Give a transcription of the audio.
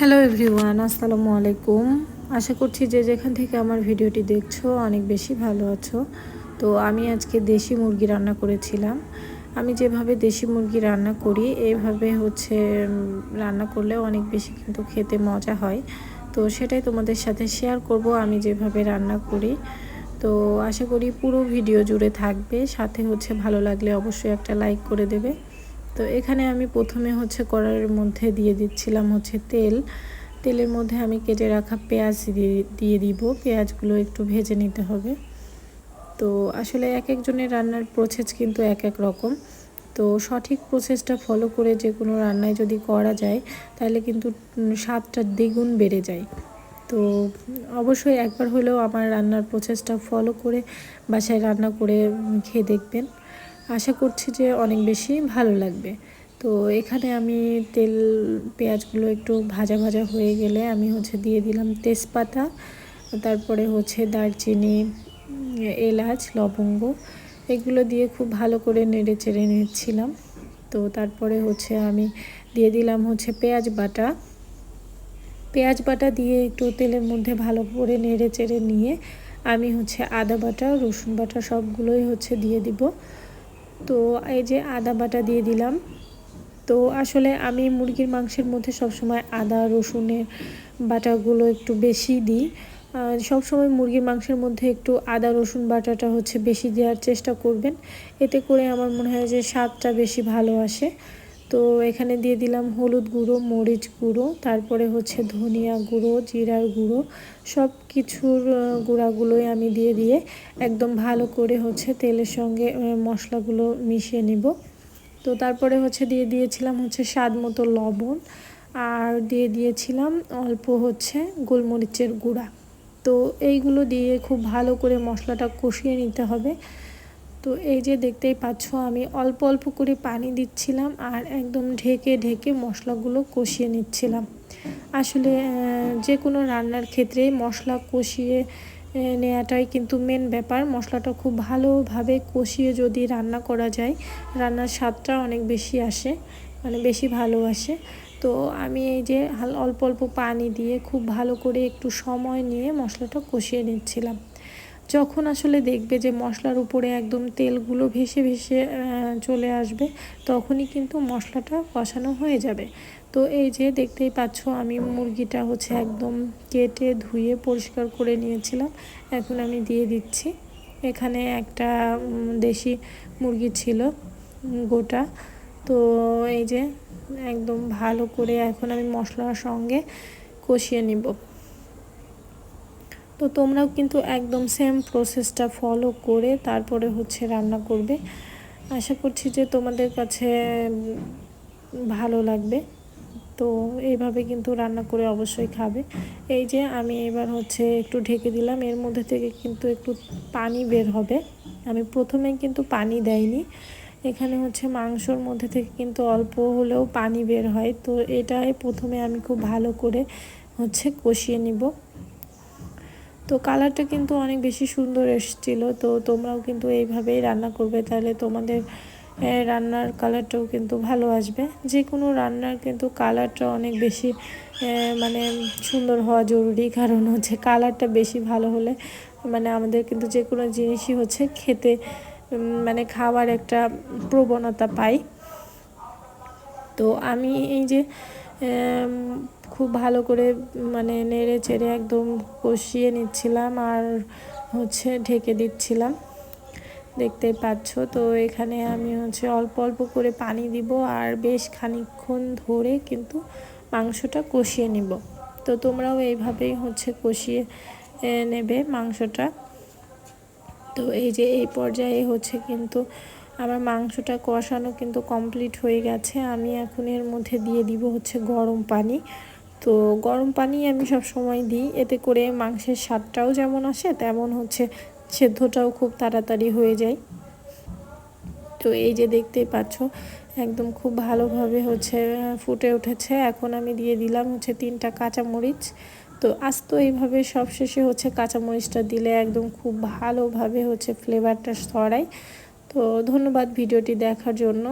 Hello everyone আসসালামু আলাইকুম। আশা করছি যে যেখান থেকে আমার ভিডিওটি দেখছ, অনেক বেশি ভালো আছো। তো আমি আজকে দেশি মুরগি রান্না করেছিলাম। আমি যেভাবে দেশি মুরগি রান্না করি এইভাবে হচ্ছে রান্না করলে অনেক বেশি কিন্তু খেতে মজা হয়। তো সেটাই তোমাদের সাথে শেয়ার করব, আমি যেভাবে রান্না করি। তো আশা করি পুরো ভিডিও জুড়ে থাকবে। সাথে হচ্ছে ভালো লাগলে অবশ্যই একটা লাইক করে দেবে। তো এখানে আমি প্রথমে হচ্ছে কড়াইয়ের মধ্যে দিয়ে দিচ্ছিলাম হচ্ছে তেল। তেলের মধ্যে আমি কেটে রাখা পেঁয়াজ দিয়ে দিব। পেঁয়াজগুলো একটু ভেজে নিতে হবে। তো আসলে এক একজনের রান্নার প্রসেস কিন্তু এক এক রকম। তো সঠিক প্রসেসটা ফলো করে যে কোনো রান্নায় যদি করা যায়, তাহলে কিন্তু স্বাদটা দ্বিগুণ বেড়ে যায়। তো অবশ্যই একবার হলেও আমার রান্নার প্রসেসটা ফলো করে বাসায় রান্না করে খেয়ে দেখবেন। আশা করছি যে অনেক বেশি ভালো লাগবে। তো এখানে আমি তেল, পেঁয়াজগুলো একটু ভাজা ভাজা হয়ে গেলে আমি হচ্ছে দিয়ে দিলাম তেজপাতা, তারপরে হচ্ছে দারচিনি, এলাচ, লবঙ্গ, এগুলো দিয়ে খুব ভালো করে নেড়ে চেড়ে নিচ্ছিলাম। তো তারপরে হচ্ছে আমি দিয়ে দিলাম হচ্ছে পেঁয়াজ বাটা। পেঁয়াজ বাটা দিয়ে একটু তেলের মধ্যে ভালো করে নেড়ে চেড়ে নিয়ে আমি হচ্ছে আদা বাটা, রসুন বাটা সবগুলোই হচ্ছে দিয়ে দিব। তো এই যে আদা বাটা দিয়ে দিলাম। তো আসলে আমি মুরগির মাংসের মধ্যে সবসময় আদা, রসুনের বাটাগুলো একটু বেশি দিই। সবসময় মুরগির মাংসের মধ্যে একটু আদা, রসুন বাটাটা হচ্ছে বেশি দেওয়ার চেষ্টা করবেন। এতে করে আমার মনে হয় যে স্বাদটা বেশি ভালো আসে। তো এখানে দিয়ে দিলাম হলুদ গুঁড়ো, মরিচ গুঁড়ো, তারপরে হচ্ছে ধনিয়া গুঁড়ো, জিরার গুঁড়ো সব কিছুর গুঁড়াগুলোই আমি দিয়ে দিয়ে একদম ভালো করে হচ্ছে তেলের সঙ্গে মশলাগুলো মিশিয়ে নিব। তো তারপরে হচ্ছে দিয়ে দিয়েছিলাম হচ্ছে স্বাদ মতো লবণ আর দিয়ে দিয়েছিলাম অল্প হচ্ছে গোলমরিচের গুঁড়া। তো এইগুলো দিয়ে খুব ভালো করে মশলাটা কষিয়ে নিতে হবে। তো এই যে দেখতেই পাচ্ছ, আমি অল্প অল্প করে পানি দিচ্ছিলাম আর একদম ঢেকে ঢেকে মশলাগুলো কষিয়ে নিচ্ছিলাম। আসলে যে কোনো রান্নার ক্ষেত্রে মশলা কষিয়ে নেওয়াটাই কিন্তু মেন ব্যাপার। মশলাটা খুব ভালোভাবে কষিয়ে যদি রান্না করা যায়, রান্নার স্বাদটা অনেক বেশি আসে মানে বেশি ভালো আসে। তো আমি এই যে অল্প অল্প পানি দিয়ে খুব ভালো করে একটু সময় নিয়ে মশলাটা কষিয়ে নিচ্ছিলাম। যখন আসলে দেখবে যে মশলার উপরে একদম তেলগুলো ভেসে ভেসে চলে আসবে, তখনই কিন্তু মশলাটা কষানো হয়ে যাবে। তো এই যে দেখতেই পাচ্ছ, আমি মুরগিটা হচ্ছে একদম কেটে ধুয়ে পরিষ্কার করে নিয়েছিলাম। এখন আমি দিয়ে দিচ্ছি। এখানে একটা দেশি মুরগি ছিল গোটা। তো এই যে একদম ভালো করে এখন আমি মশলার সঙ্গে কষিয়ে নিব। তো তোমরাও কিন্তু একদম সেম প্রসেসটা ফলো করে তারপরে হচ্ছে রান্না করবে। আশা করছি যে তোমাদের কাছে ভালো লাগবে। তো এইভাবে কিন্তু রান্না করে অবশ্যই খাবে। এই যে আমি এবার হচ্ছে একটু ঢেকে দিলাম, এর মধ্যে থেকে কিন্তু একটু পানি বের হবে। আমি প্রথমে কিন্তু পানি দেয়নি এখানে হচ্ছে মাংসর মধ্যে থেকে কিন্তু অল্প হলেও পানি বের হয়। তো এটাই প্রথমে আমি খুব ভালো করে হচ্ছে কষিয়ে নিব। তো কালারটা কিন্তু অনেক বেশি সুন্দর এসেছিল। তো তোমরাও কিন্তু এইভাবেই রান্না করবে, তাহলে তোমাদের রান্নার কালারটাও কিন্তু ভালো আসবে। যে কোনো রান্নার কিন্তু কালারটা অনেক বেশি মানে সুন্দর হওয়া জরুরি। কারণ হচ্ছে কালারটা বেশি ভালো হলে মানে আমাদের কিন্তু যে কোনো জিনিসই হচ্ছে খেতে মানে খাওয়ার একটা প্রবণতা পাই। তো আমি এই যে খুব ভালো করে মানে নেড়ে চেড়ে একদম কষিয়ে নিচ্ছিলাম আর হচ্ছে ঢেকে দিচ্ছিলাম। দেখতেই পাচ্ছ, তো এখানে আমি হচ্ছে অল্প অল্প করে পানি দিব আর বেশ খানিক্ষণ ধরে কিন্তু মাংসটা কষিয়ে নিব। তো তোমরাও এইভাবেই হচ্ছে কষিয়ে নেবে মাংসটা। তো এই যে এই পর্যায়ে হচ্ছে কিন্তু আমার মাংসটা কষানো কিন্তু কমপ্লিট হয়ে গেছে। আমি এখন এর মধ্যে দিয়ে দিব হচ্ছে গরম পানি। তো গরম পানি আমি সব সময় দিই। এতে করে মাংসের স্বাদটাও যেমন আসে, তেমন হচ্ছে সেদ্ধটাও খুব তাড়াতাড়ি হয়ে যায়। তো এই যে দেখতেই পাচ্ছ, একদম খুব ভালোভাবে হচ্ছে ফুটে উঠেছে। এখন আমি দিয়ে দিলাম হচ্ছে তিনটা কাঁচামরিচ। তো আস্ত এইভাবে সবশেষে হচ্ছে কাঁচামরিচটা দিলে একদম খুব ভালোভাবে হচ্ছে ফ্লেভারটা ছড়ায়। তো ধন্যবাদ ভিডিওটি দেখার জন্য।